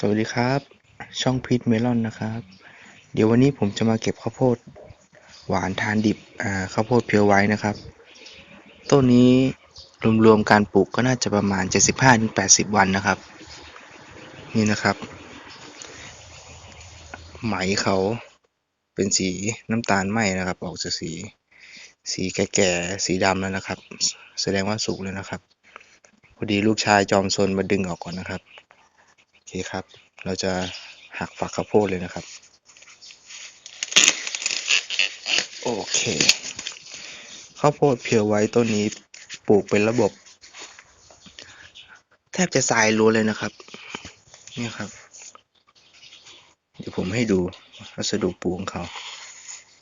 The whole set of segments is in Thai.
สวัสดีครับ ช่องพีทเมลอนนะครับ เดี๋ยววันนี้ผมจะมาเก็บข้าวโพดหวานทานดิบอ่าข้าวโพดเพียวไว้นะครับ ต้นนี้รวมๆการปลูกก็น่าจะประมาณ 75-80 วันนะครับ นี่นะครับ ไหมเขาเป็นสีน้ำตาลไหมนะครับ ออกจากสี สีแก่ๆสีดำแล้วนะครับ แสดงว่าสุกแล้วนะครับ พอดีลูกชายจอมซนมาดึงออกก่อนนะครับ เคครับ เราจะหักฝักข้าวโพดเลยนะครับ โอเค ข้าวโพดเพียวไว้ต้นนี้ปลูกเป็นระบบ แทบจะทรายล้วนเลยนะครับ นี่ครับ เดี๋ยวผมให้ดูวัสดุปลูกของเขา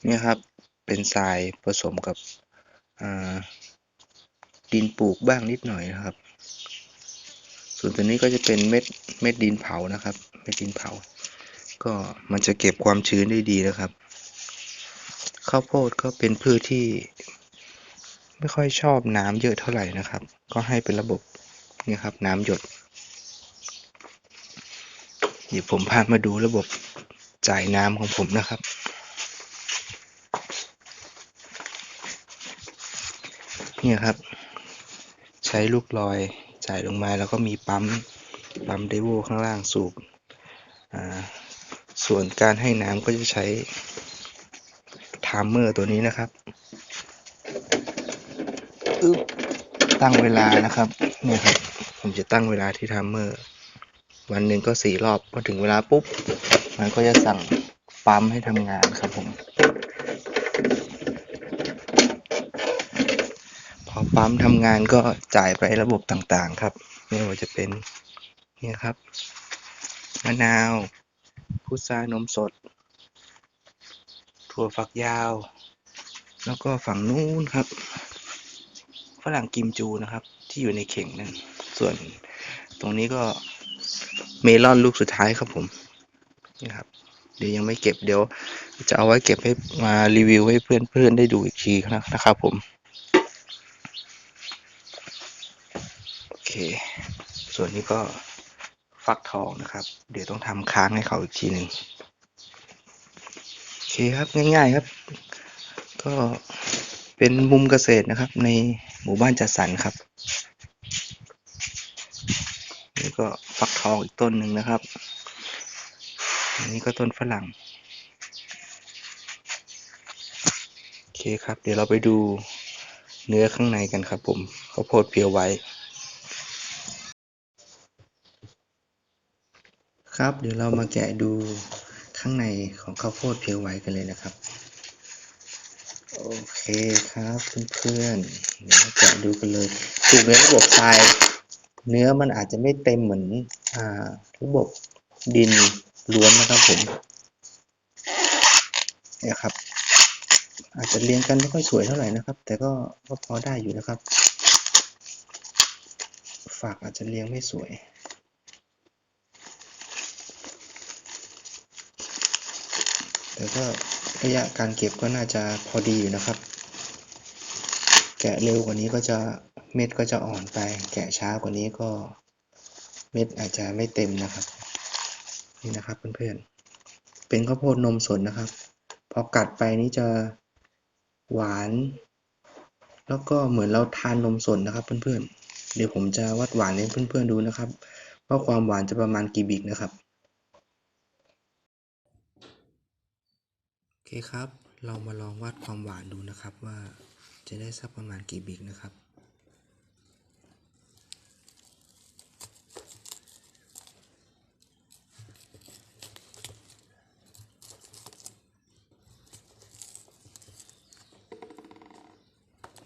เนี่ยครับ เป็นทรายผสมกับดินปลูกบ้างนิดหน่อยนะครับ ส่วนตัวนี้ก็จะเป็นเม็ดเม็ดดินเผานะครับ เม็ดดินเผา ก็มันจะเก็บความชื้นได้ดีนะครับ ข้าวโพดก็เป็นพืชที่ ไม่ค่อยชอบน้ำเยอะเท่าไหร่นะครับ ก็ให้เป็นระบบนี่ครับ น้ำหยดเดี๋ยวผมพามาดูระบบจ่ายน้ำของผมนะครับ เนี่ยครับ ใช้ลูกลอย จ่ลงมาแล้วก็มีปั๊มปั๊มเดโวข้างล่างสูบส่วนการให้น้ำก็จะใช้ไทม์เมอร์ตัวนี้นะครับอึ๊บตั้งเวลานะครับเนี่ยครับ ผมจะตั้งเวลาที่ไทม์เมอร์ วันหนึ่งก็สี่รอบพอถึงเวลาปุ๊บ มันก็จะสั่งปั๊มให้ทำงานครับผม พอ ปั๊มทำงานก็จ่ายไประบบต่างๆ ครับ ไม่ว่าจะเป็นนี่ครับมะนาวพุทรานมสด ถั่วฝักยาว แล้วก็ฝั่งนู้นครับฝรั่งกิมจูนะครับ ที่อยู่ในเข่งนั่นส่วนตรงนี้ก็เมลอนลูกสุดท้ายครับผมนี่ครับเดี๋ยวยังไม่เก็บเดี๋ยว จะเอาไว้เก็บให้มารีวิวให้เพื่อนๆได้ดูอีกทีนะครับผม โอ เค ส่วนนี้ก็ฟักทองนะครับ เดี๋ยวต้องทำค้างให้เขาอีกทีหนึ่งโอเคครับง่ายๆครับ ก็เป็นมุมเกษตรนะครับ ในหมู่บ้านจัดสรรครับนี่ก็ฟักทองอีกต้นหนึ่งนะครับอันนี้ก็ต้นฝรั่งโอเคครับ เดี๋ยวเราไปดูเนื้อข้างในกันครับผมข้าวโพดเพียวไว้ ครับ เดี๋ยวเรามาแกะดูข้างในของข้าวโพดเพียวไว้กันเลยนะครับ โอเคครับเพื่อนๆเดี๋ยวมาแกะดูกันเลยปลูกในระบบทราย เนื้อมันอาจจะไม่เต็มเหมือนอ่าระบบดินล้วนนะครับผมเนี่ยครับ อาจจะเรียงกันไม่ค่อยสวยเท่าไหร่นะครับ แต่ก็ก็พอได้อยู่นะครับ ฝากอาจจะเรียงไม่สวย แต่ก็ระยะการเก็บก็น่าจะพอดีอยู่นะครับ แกะเร็วกว่านี้ก็จะเม็ดก็จะอ่อนไป แกะช้ากว่านี้ก็เม็ดอาจจะไม่เต็มนะครับ นี่นะครับเพื่อนๆ เป็นข้าวโพดนมสดนะครับ พอกัดไปนี้จะหวาน แล้วก็เหมือนเราทานนมสดนะครับเพื่อนๆ เดี๋ยวผมจะวัดหวานให้เพื่อนๆดูนะครับว่าความหวานจะประมาณกี่บิกนะครับ อเคครับ เรามาลองวัดความหวานดูนะครับว่าจะได้สักประมาณกี่บิกนะครับ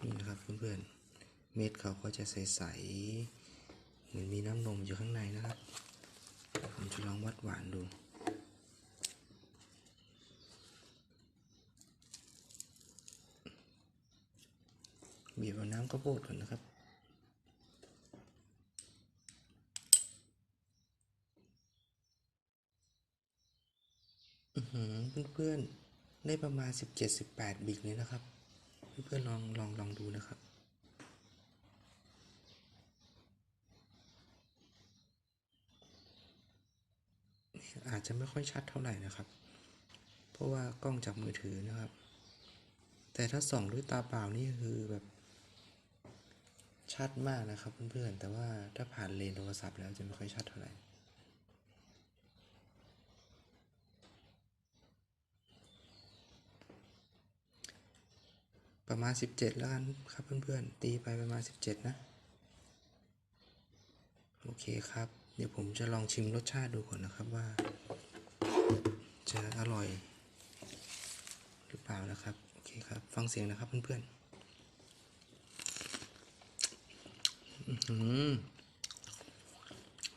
นี่นะครับเพื่อนๆ เม็ดเขาก็จะใสๆ เหมือนมีน้ำนมอยู่ข้างในนะครับ ผมจะลองวัดหวานดู บีบเอาน้ำข้าวโพดก่อนนะครับอือหือเพื่อนๆ ได้ประมาณ 17-18 บิกเลยนะครับ เพื่อนๆ ลองลองลองดูนะครับอาจจะไม่ค่อยชัดเท่าไหร่นะครับ เพราะว่ากล้องจากมือถือนะครับ แต่ถ้าส่องด้วยตาเปล่านี่คือแบบ ชัดมากนะครับเพื่อนๆ แต่ว่าถ้าผ่านเลนโทรศัพท์แล้วจะไม่ค่อยชัดเท่าไหร่ประมาณ 17 แล้วกันครับเพื่อนๆ ตีไปประมาณ 17 นะ โอเคครับ เดี๋ยวผมจะลองชิมรสชาติดูก่อนนะครับว่า จะอร่อย หรือเปล่านะครับ โอเคครับ ฟังเสียงนะครับเพื่อนๆอื้อหือ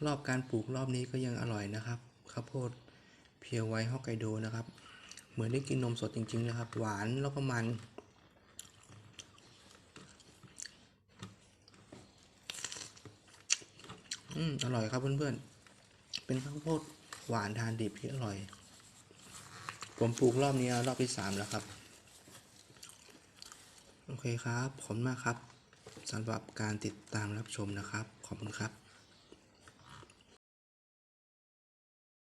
รอบการปลูกรอบนี้ก็ยังอร่อยนะครับข้าวโพดเพียวไวฮอกไกโดนะครับ เหมือนได้กินนมสดจริง ๆ นะครับ หวานแล้วก็มันอืมอร่อยครับเพื่อนๆ เป็นข้าวโพดหวานทานดิบที่อร่อย ผมปลูกรอบนี้รอบที่สามแล้วครับ โอเคครับ ขอบคุณมากครับ สำหรับการติดตามรับชมนะครับ ขอบคุณครับ